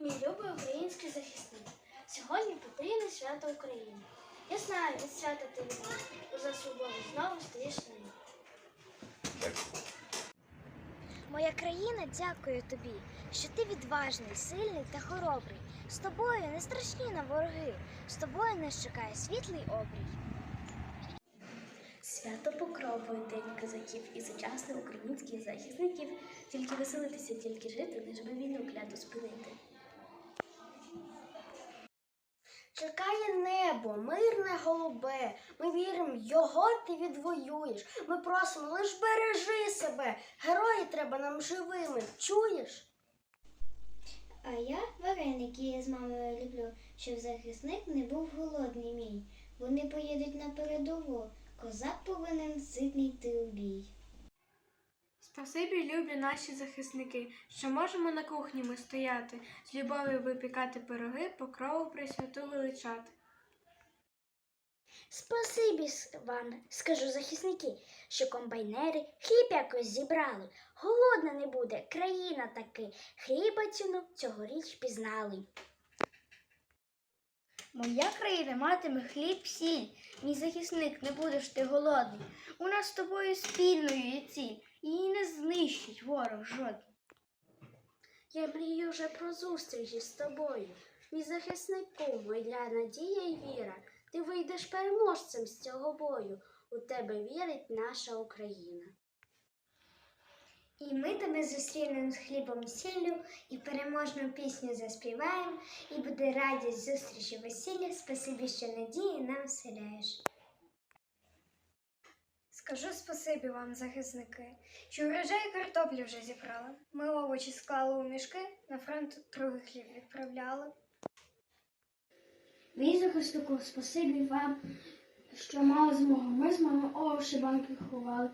Мій любий український захисник. Сьогодні потрібне свято України. Я знаю, від свята ти за свободу знову стоїш на ній. Моя країна дякує тобі, що ти відважний, сильний та хоробрий. З тобою не страшні нам вороги, з тобою нас чекає світлий обрій. Свято Покрови, День козаків і сучасних українських захисників. Тільки веселитися, тільки жити, лиш би війну кляту спинити. Чекає небо, мирне голубе. Ми віримо, його ти відвоюєш. Ми просимо, лиш бережи себе. Герої треба нам живими. Чуєш? А я вареники я з мамою люблю, щоб захисник не був голодний мій. Вони поїдуть на передову. Козак повинен ситний йти у бій. Спасибі, любі наші захисники, що можемо на кухні ми стояти, з любов'ю випікати пироги, покрову присвяту величати. Спасибі вам, скажу захисники, що комбайнери хліб якось зібрали. Голодна не буде, країна таки. Хліба ціну цьогоріч пізнали. Моя країна матиме хліб сіль. Мій захисник, не будеш ти голодний. У нас з тобою спільною є ціль. Її не знищить ворог жодний. Я мрію вже про зустрічі з тобою. Мій захиснику, моя надія і віра. Ти вийдеш переможцем з цього бою. У тебе вірить наша Україна. І ми тебе зустрінемо з хлібом і сіллю, і переможну пісню заспіваємо, і буде радість зустрічі весілля. Спасибі, що надії нам вселяєш. Скажу спасибі вам, захисники, що урожай картоплі вже зібрали. Ми овочі склали у мішки, на фронт трохи хліб відправляли. Мій захиснику, спасибі вам, що мали змогу. Ми з мами овочі банки ховали.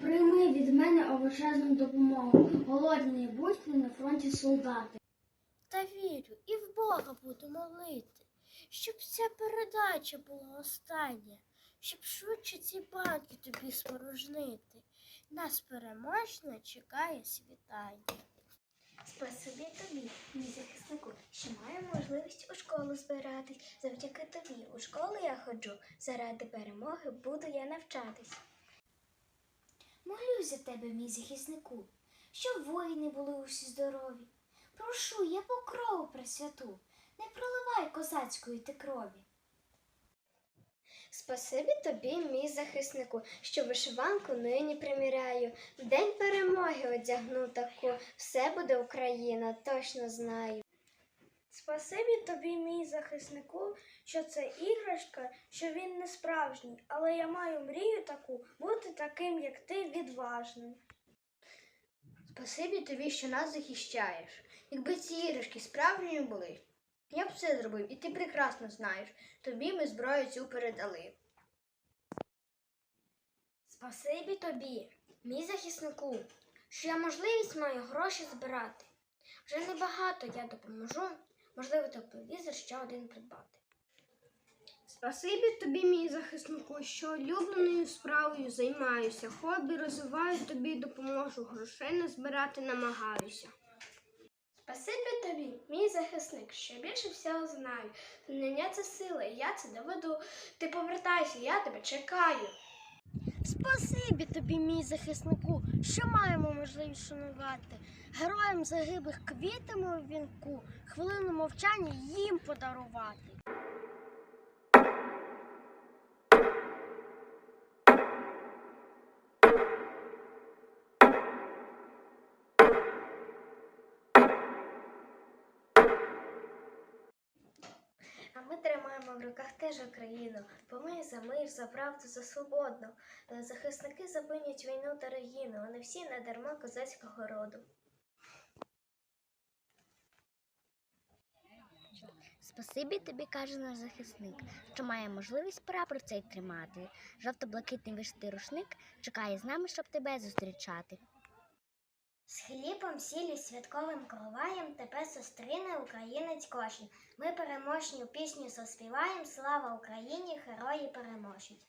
Прийми від мене овочезну допомогу. Голодні будьте на фронті солдати. Та вірю і в Бога буду молити, щоб ця передача була остання, щоб швидше ці банки тобі спорожнити. Нас переможно чекає світання. Спасибі тобі, мій захиснику, що маю можливість у школу збиратись. Завдяки тобі у школу я ходжу. Заради перемоги буду я навчатись. Молюсь за тебе, мій захиснику, щоб воїни були усі здорові. Прошу, я покрову присвяту, не проливай козацької ти крові. Спасибі тобі, мій захиснику, що вишиванку нині приміряю. В день перемоги одягну таку, все буде Україна, точно знаю. Спасибі тобі, мій захиснику, що це іграшка, що він не справжній, але я маю мрію таку бути таким, як ти, відважним. Спасибі тобі, що нас захищаєш. Якби ці іграшки справжні були, я б все зробив, і ти прекрасно знаєш. Тобі ми зброю цю передали. Спасибі тобі, мій захиснику, що я можливість маю гроші збирати. Вже небагато я допоможу, можливо, тепловізор ще один придбати. Спасибі тобі, мій захиснику, що улюбленою справою займаюся, хобі розвиваю, тобі допоможу, грошей не збирати намагаюся. Спасибі тобі, мій захисник, що більше всього знаю. Знання це сила, і я це доведу. Ти повертайся, я тебе чекаю. Спасибі тобі, мій захиснику, що маємо можливість шанувати. Героям загиблих квітами у вінку, хвилину мовчання їм подарувати. В руках теж Україну, бо ми за мир, за правду, за свободну. Е, Захисники зупинять війну та регіну, вони всі не дарма козацького роду. Спасибі тобі, каже наш захисник, що має можливість прапор цей тримати. Жовто-блакитний вишитий рушник чекає з нами, щоб тебе зустрічати. З хлібом, сілі, святковим кроваєм тебе зустріне українець кожен. Ми переможню пісню заспіваєм. Слава Україні, герої переможуть.